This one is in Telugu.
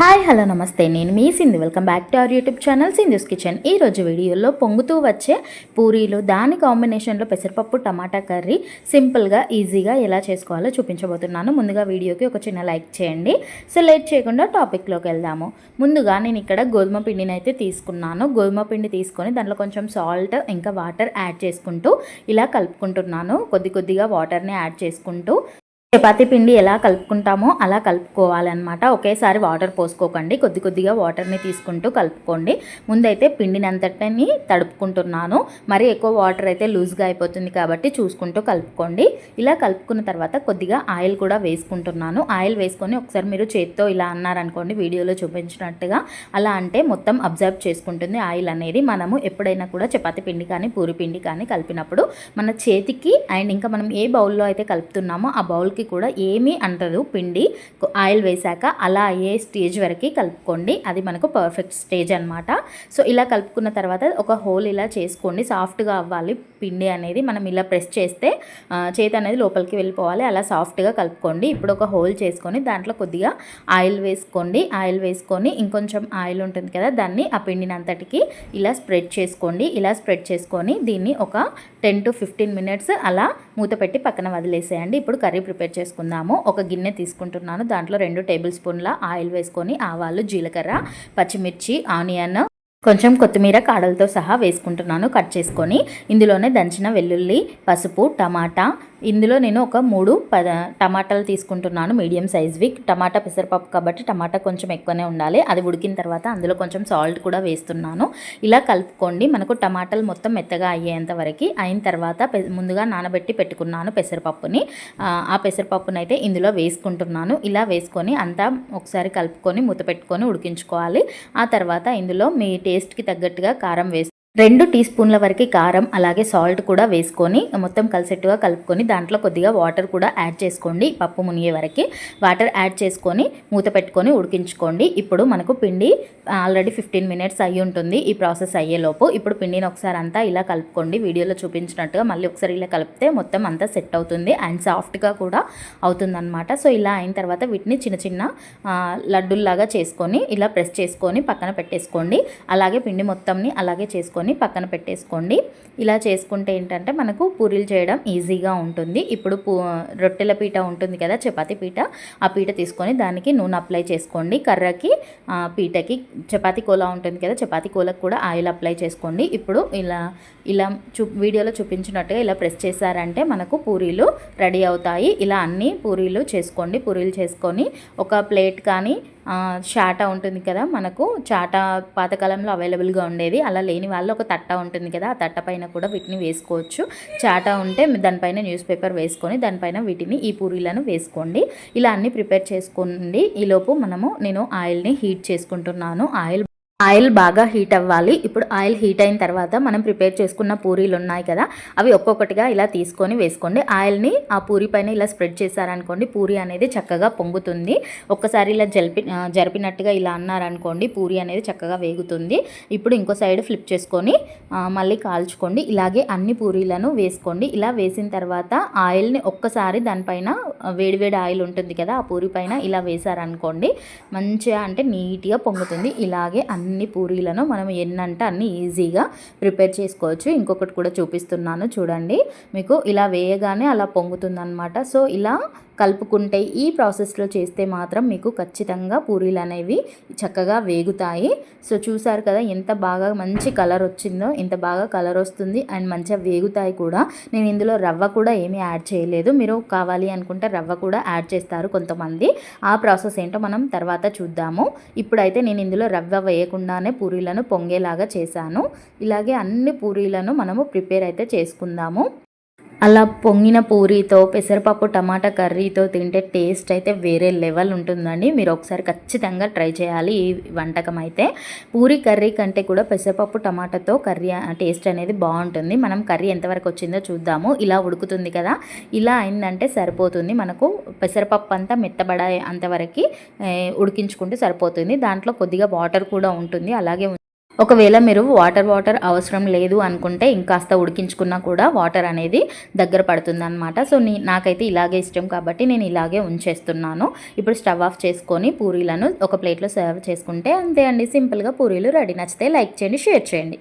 హాయ్ హలో నమస్తే. నేను మీ Sindhu. Welcome back to our YouTube channel Sindhu's kitchen ఈ రోజు వీడియోలో పొంగుతూ వచ్చే పూరీలు దాని కాంబినేషన్లో పెసరపప్పు టమాటా కర్రీ సింపుల్గా ఈజీగా ఎలా చేసుకోవాలో చూపించబోతున్నాను. ముందుగా వీడియోకి ఒక చిన్న లైక్ చేయండి. సో లేట్ చేయకుండా టాపిక్లోకి వెళ్దాము. ముందుగా నేను ఇక్కడ గోధుమ పిండిని అయితే తీసుకున్నాను. గోధుమ పిండి తీసుకొని దాంట్లో కొంచెం సాల్ట్ ఇంకా వాటర్ యాడ్ చేసుకుంటూ ఇలా కలుపుకుంటున్నాను. కొద్ది కొద్దిగా వాటర్ని యాడ్ చేసుకుంటూ చపాతి పిండి ఎలా కలుపుకుంటామో అలా కలుపుకోవాలన్నమాట. ఒకేసారి వాటర్ పోసుకోకండి. కొద్ది కొద్దిగా వాటర్ని తీసుకుంటూ కలుపుకోండి. ముందైతే పిండిని అంతటిని తడుపుకుంటున్నాను. మరి ఎక్కువ వాటర్ అయితే లూజ్గా అయిపోతుంది కాబట్టి చూసుకుంటూ కలుపుకోండి. ఇలా కలుపుకున్న తర్వాత కొద్దిగా ఆయిల్ కూడా వేసుకుంటున్నాను. ఆయిల్ వేసుకొని ఒకసారి మీరు చేత్తో ఇలా అన్నారనుకోండి వీడియోలో చూపించినట్టుగా. అలా అంటే మొత్తం అబ్జర్వ్ చేసుకుంటుంది ఆయిల్ అనేది. మనము ఎప్పుడైనా కూడా చపాతి పిండి కానీ పూరి పిండి కానీ కలిపినప్పుడు మన చేతికి అండ్ ఇంకా మనం ఏ బౌల్లో అయితే కలుపుతున్నామో ఆ బౌల్ బౌల్కి కూడా ఏమీ అంటదు. పిండి ఆయిల్ వేశాక అలా అయ్యే స్టేజ్ వరకు కలుపుకోండి. అది మనకు పర్ఫెక్ట్ స్టేజ్ అనమాట సో ఇలా కలుపుకున్న తర్వాత ఒక హోల్ ఇలా చేసుకోండి. సాఫ్ట్గా అవ్వాలి. పిండి అనేది మనం ఇలా ప్రెస్ చేస్తే చేతి అనేది లోపలికి వెళ్ళిపోవాలి. అలా సాఫ్ట్గా కలుపుకోండి. ఇప్పుడు ఒక హోల్ చేసుకొని దాంట్లో కొద్దిగా ఆయిల్ వేసుకోండి. ఆయిల్ వేసుకొని ఇంకొంచెం ఆయిల్ ఉంటుంది కదా దాన్ని ఆ పిండిని అంతటికి ఇలా స్ప్రెడ్ చేసుకోండి. ఇలా స్ప్రెడ్ చేసుకొని దీన్ని ఒక టెన్ టు ఫిఫ్టీన్ మినిట్స్ అలా మూత పెట్టి పక్కన వదిలేసేయండి. ఇప్పుడు కర్రీ ప్రిపేర్ చేసుకుందాము. ఒక గిన్నె తీసుకుంటున్నాను. దాంట్లో రెండు టేబుల్ స్పూన్ల ఆయిల్ వేసుకొని ఆవాలు జీలకర్ర పచ్చిమిర్చి ఆనియన్ కొంచెం కొత్తిమీర కాడలతో సహా వేసుకుంటున్నాను కట్ చేసుకొని. ఇందులోనే దంచిన వెల్లుల్లి పసుపు టమాటా ఇందులో నేను ఒక మూడు పద టమాటాలు తీసుకుంటున్నాను మీడియం సైజ్వి టమాటా పెసరపప్పు కాబట్టి టమాటా కొంచెం ఎక్కువనే ఉండాలి. అది ఉడికిన తర్వాత అందులో కొంచెం సాల్ట్ కూడా వేస్తున్నాను. ఇలా కలుపుకోండి. మనకు టమాటాలు మొత్తం మెత్తగా అయ్యేంత వరకు అయిన తర్వాత పె- ముందుగా నానబెట్టి పెట్టుకున్నాను పెసరపప్పుని. ఆ, ఆ పెసరపప్పుని అయితే ఇందులో వేసుకుంటున్నాను. ఇలా వేసుకొని అంతా ఒకసారి కలుపుకొని మూత పెట్టుకొని ఉడికించుకోవాలి. ఆ తర్వాత ఇందులో మీ టేస్ట్కి తగ్గట్టుగా కారం వేసి రెండు టీ స్పూన్ల వరకు కారం అలాగే సాల్ట్ కూడా వేసుకొని మొత్తం కలిసేట్టుగా కలుపుకొని దాంట్లో కొద్దిగా వాటర్ కూడా యాడ్ చేసుకోండి పప్పు మునిగే వరకు. వాటర్ యాడ్ చేసుకొని మూత పెట్టుకొని ఉడికించుకోండి. ఇప్పుడు మనకు పిండి ఆల్రెడీ ఫిఫ్టీన్ మినిట్స్ అయ్యి ఉంటుంది ఈ ప్రాసెస్ అయ్యేలోపు. ఇప్పుడు పిండిని ఒకసారి అంతా ఇలా కలుపుకోండి. వీడియోలో చూపించినట్టుగా మళ్ళీ ఒకసారి ఇలా కలిపితే మొత్తం అంతా సెట్ అవుతుంది అండ్ సాఫ్ట్గా కూడా అవుతుందన్నమాట. సో ఇలా అయిన తర్వాత వీటిని చిన్న చిన్న లడ్డుల్లాగా చేసుకొని ఇలా ప్రెస్ చేసుకొని పక్కన పెట్టేసుకోండి. అలాగే పిండి మొత్తంని అలాగే చేసుకొని పక్కన పెట్టేసుకోండి. ఇలా చేసుకుంటే ఏంటంటే మనకు పూరీలు చేయడం ఈజీగా ఉంటుంది. ఇప్పుడు పూ రొట్టెల పీట ఉంటుంది కదా చపాతీ పీట. ఆ పీట తీసుకొని దానికి నూనె అప్లై చేసుకోండి. కర్రకి పీటకి చపాతీ కోలా ఉంటుంది కదా చపాతీ కోలకు కూడా ఆయిల్ అప్లై చేసుకోండి. ఇప్పుడు ఇలా ఇలా చూ వీడియోలో చూపించినట్టుగా ఇలా ప్రెస్ చేశారంటే మనకు పూరీలు రెడీ అవుతాయి. ఇలా అన్ని పూరీలు చేసుకోండి. పూరీలు చేసుకొని ఒక ప్లేట్ కానీ చాట ఉంటుంది కదా మనకు చాట పాతకాలంలో అవైలబుల్గా ఉండేది. అలా లేని వాళ్ళు ఒక తట్ట ఉంటుంది కదా ఆ తట్ట పైన కూడా వీటిని వేసుకోవచ్చు. చాట ఉంటే దానిపైన న్యూస్ పేపర్ వేసుకొని దానిపైన వీటిని ఈ పూరీలను వేసుకోండి. ఇలా అన్ని ప్రిపేర్ చేసుకోండి ఈలోపు మనము నేను ఆయిల్ని హీట్ చేసుకుంటున్నాను. ఆయిల్ ఆయిల్ బాగా హీట్ అవ్వాలి. ఇప్పుడు ఆయిల్ హీట్ అయిన తర్వాత మనం ప్రిపేర్ చేసుకున్న పూరీలు ఉన్నాయి కదా అవి ఒక్కొక్కటిగా ఇలా తీసుకొని వేసుకోండి. ఆయిల్ని ఆ పూరి పైన ఇలా స్ప్రెడ్ చేశారనుకోండి పూరి అనేది చక్కగా పొంగుతుంది. ఒక్కసారి ఇలా జరిపి జరిపినట్టుగా ఇలా అన్నారనుకోండి పూరి అనేది చక్కగా వేగుతుంది. ఇప్పుడు ఇంకో సైడ్ ఫ్లిప్ చేసుకొని మళ్ళీ కాల్చుకోండి. ఇలాగే అన్ని పూరీలను వేసుకోండి. ఇలా వేసిన తర్వాత ఆయిల్ని ఒక్కసారి దానిపైన వేడివేడి ఆయిల్ ఉంటుంది కదా ఆ పూరి పైన ఇలా వేసారనుకోండి మంచిగా అంటే నీట్గా పొంగుతుంది. ఇలాగే అన్ని పూరీలను మనం ఎన్నంటే అన్ని ఈజీగా ప్రిపేర్ చేసుకోవచ్చు. ఇంకొకటి కూడా చూపిస్తున్నాను చూడండి. మీకు ఇలా వేయగానే అలా పొంగుతుందనమాట సో ఇలా కలుపుకుంటే ఈ ప్రాసెస్లో చేస్తే మాత్రం మీకు ఖచ్చితంగా పూరీలు అనేవి చక్కగా వేగుతాయి. సో చూసారు కదా ఎంత బాగా మంచి కలర్ వచ్చిందో ఇంత బాగా కలర్ వస్తుంది అండ్ మంచిగా వేగుతాయి కూడా. నేను ఇందులో రవ్వ కూడా ఏమీ యాడ్ చేయలేదు. మీరు కావాలి అనుకుంటే రవ్వ కూడా యాడ్ చేస్తారు కొంతమంది. ఆ ప్రాసెస్ ఏంటో మనం తర్వాత చూద్దాము. ఇప్పుడైతే నేను ఇందులో రవ్వ వేయకుండానే పూరీలను పొంగేలాగా చేశాను. ఇలాగే అన్ని పూరీలను మనము ప్రిపేర్ అయితే చేసుకుందాము. అలా పొంగిన పూరీతో పెసరపప్పు టమాటా కర్రీతో తింటే టేస్ట్ అయితే వేరే లెవెల్ ఉంటుందండి. మీరు ఒకసారి ఖచ్చితంగా ట్రై చేయాలి ఈ వంటకం అయితే. పూరి కర్రీ కంటే కూడా పెసరపప్పు టమాటాతో కర్రీ టేస్ట్ అనేది బాగుంటుంది. మనం కర్రీ ఎంతవరకు వచ్చిందో చూద్దాము. ఇలా ఉడుకుతుంది కదా. ఇలా అయిందంటే సరిపోతుంది. మనకు పెసరపప్పు అంతా మెత్తబడే అంతవరకు ఉడికించుకుంటే సరిపోతుంది. దాంట్లో కొద్దిగా వాటర్ కూడా ఉంటుంది. అలాగే ఒకవేళ మీరు వాటర్ వాటర్ అవసరం లేదు అనుకుంటే ఇంకాస్త ఉడికించుకున్నా కూడా వాటర్ అనేది దగ్గర పడుతుంది అనమాట సో నీ నాకైతే ఇలాగే ఇష్టం కాబట్టి నేను ఇలాగే ఉంచేస్తున్నాను. ఇప్పుడు స్టవ్ ఆఫ్ చేసుకొని పూరీలను ఒక ప్లేట్లో సర్వ్ చేసుకుంటే అంతే అండి. సింపుల్గా పూరీలు రెడీ. నచ్చితే లైక్ చేయండి షేర్ చేయండి.